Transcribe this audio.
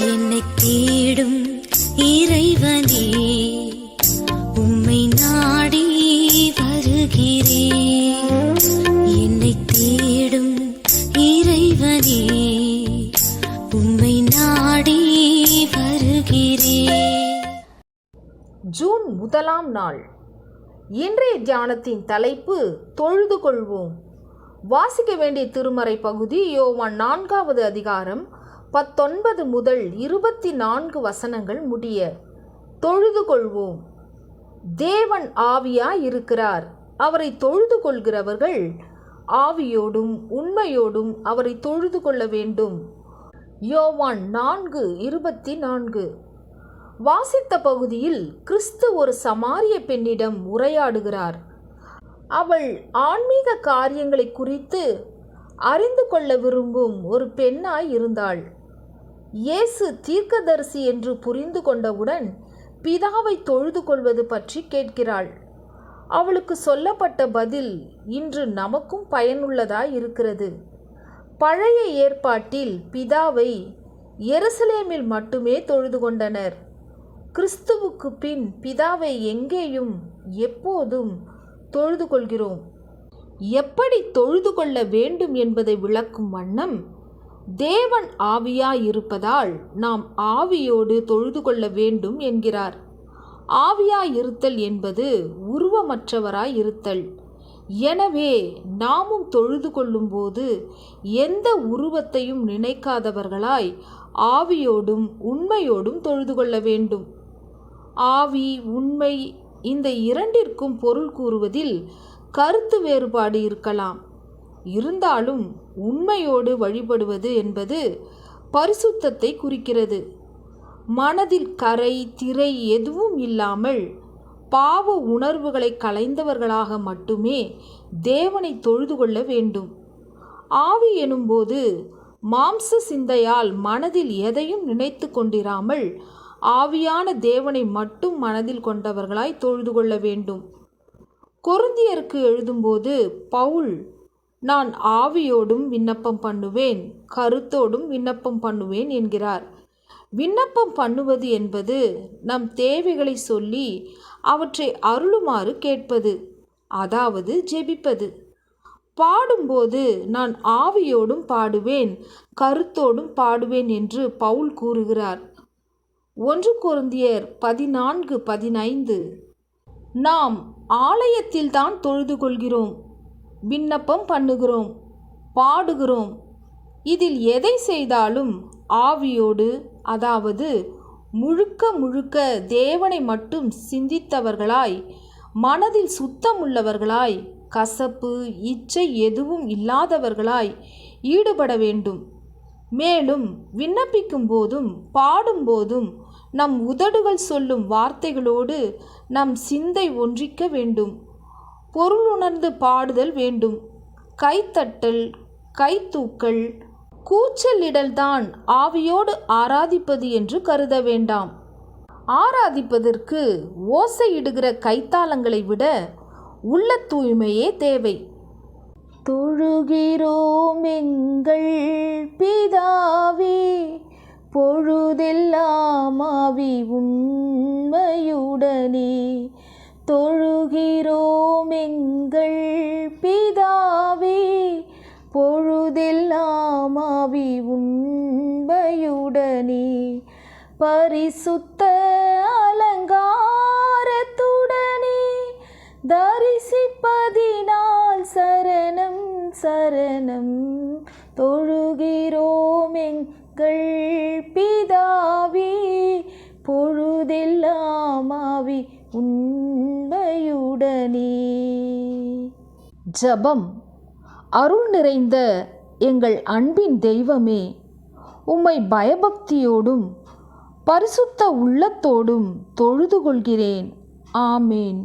என்னை தேடும் இறைவனே உம்மை நாடி வருகிறேன் என்னை தேடும் இறைவனே உம்மை நாடி வருகிறேன் ஜூன் முதலாம் நாள். இன்றைய தியானத்தின் தலைப்பு தொழுது கொள்வோம். வாசிக்க வேண்டிய திருமறை பகுதி யோவான் நான்காவது அதிகாரம் பத்தொன்பது முதல் இருபத்தி நான்கு வசனங்கள் முடிய தொழுது கொள்வோம். தேவன் ஆவியாய் இருக்கிறார் அவரை தொழுது கொள்கிறவர்கள் ஆவியோடும் உண்மையோடும் அவரை தொழுது கொள்ள வேண்டும். யோவான் நான்கு இருபத்தி நான்கு. வாசித்த பகுதியில் கிறிஸ்து ஒரு சமாரிய பெண்ணிடம் உரையாடுகிறார். அவள் ஆன்மீக காரியங்களை குறித்து அறிந்து கொள்ள விரும்பும் ஒரு பெண்ணாய் இருந்தாள் இயேசு தீர்க்கதரிசி என்று புரிந்து கொண்டவுடன் பிதாவை தொழுது கொள்வது பற்றி கேட்கிறாள். அவளுக்கு சொல்லப்பட்ட பதில் இன்று நமக்கும் பயனுள்ளதாய் இருக்கிறது. பழைய ஏற்பாட்டில் பிதாவை எருசலேமில் மட்டுமே தொழுது கொண்டனர். கிறிஸ்துவுக்கு பின் பிதாவை எங்கேயும் எப்போதும் தொழுது கொள்கிறோம். எப்படி தொழுது கொள்ள வேண்டும் என்பதை விளக்கும் வண்ணம் தேவன் ஆவியாயிருப்பதால் நாம் ஆவியோடு தொழுது கொள்ள வேண்டும் என்கிறார். ஆவியாயிருத்தல் என்பது உருவமற்றவராய் இருத்தல் எனவே நாமும் தொழுது கொள்ளும்போது எந்த உருவத்தையும் நினைக்காதவர்களாய் ஆவியோடும் உண்மையோடும் தொழுது கொள்ள வேண்டும். ஆவி உண்மை இந்த இரண்டிற்கும் பொருள் கூறுவதில் கருத்து வேறுபாடு இருக்கலாம். இருந்தாலும் உண்மையோடு வழிபடுவது என்பது பரிசுத்தத்தை குறிக்கிறது. மனதில் கரை திரை எதுவும் இல்லாமல் பாவ உணர்வுகளை களைந்தவர்களாக மட்டுமே தேவனை தொழுது கொள்ள வேண்டும். ஆவி எனும்போது மாம்ச சிந்தையால் மனதில் எதையும் நினைத்து கொண்டிராமல் ஆவியான தேவனை மட்டும் மனதில் கொண்டவர்களாய் தொழுது கொள்ள வேண்டும். கொருந்தியருக்கு எழுதும்போது பவுல் நான் ஆவியோடும் விண்ணப்பம் பண்ணுவேன் கருத்தோடும் விண்ணப்பம் பண்ணுவேன் என்கிறார். விண்ணப்பம் பண்ணுவது என்பது நம் தேவைகளை சொல்லி அவற்றை அருளுமாறு கேட்பது அதாவது ஜெபிப்பது. பாடும்போது நான் ஆவியோடும் பாடுவேன் கருத்தோடும் பாடுவேன் என்று பவுல் கூறுகிறார். ஒன்று குருந்தியர் பதினான்கு பதினைந்து. நாம் ஆலயத்தில்தான் தொழுது கொள்கிறோம் விண்ணப்பம் பண்ணுகிறோம் பாடுகிறோம். இதில் எதை செய்தாலும் ஆவியோடு அதாவது முழுக்க முழுக்க தேவனை மட்டும் சிந்தித்தவர்களாய் மனதில் சுத்தமுள்ளவர்களாய் கசப்பு இச்சை எதுவும் இல்லாதவர்களாய் ஈடுபட வேண்டும். மேலும் விண்ணப்பிக்கும் போதும் பாடும்போதும் நம் உதடுகள் சொல்லும் வார்த்தைகளோடு நம் சிந்தை ஒன்றிக்க வேண்டும். பொருள் உணர்ந்து பாடுதல் வேண்டும். கைத்தட்டல் கைத்தூக்கல் கூச்சலிடல்தான் ஆவியோடு ஆராதிப்பது என்று கருத வேண்டாம். ஆராதிப்பதற்கு ஓசையிடுகிற கைத்தாளங்களை விட உள்ள தூய்மையே தேவை. தொழுகிறோம் எங்கள் பிதாவே பொழுதெல்லாம் ஆவி உண்மையுடனே. தொழுகிறோம் எங்கள் பிதாவே பொழுதெல்லாம் ஆவி உண்பையுடனே. பரிசுத்த அலங்காரத்துடனே தரிசிப்பதினால் சரணம் சரணம். தொழுகிறோம் எங்கள் பிதாவே பொழுதெல்லாம் ஆவி உன் உடனே. ஜபம். அருள் நிறைந்த எங்கள் அன்பின் தெய்வமே உம்மை பயபக்தியோடும் பரிசுத்த உள்ளத்தோடும் தொழுது கொள்கிறேன். ஆமேன்.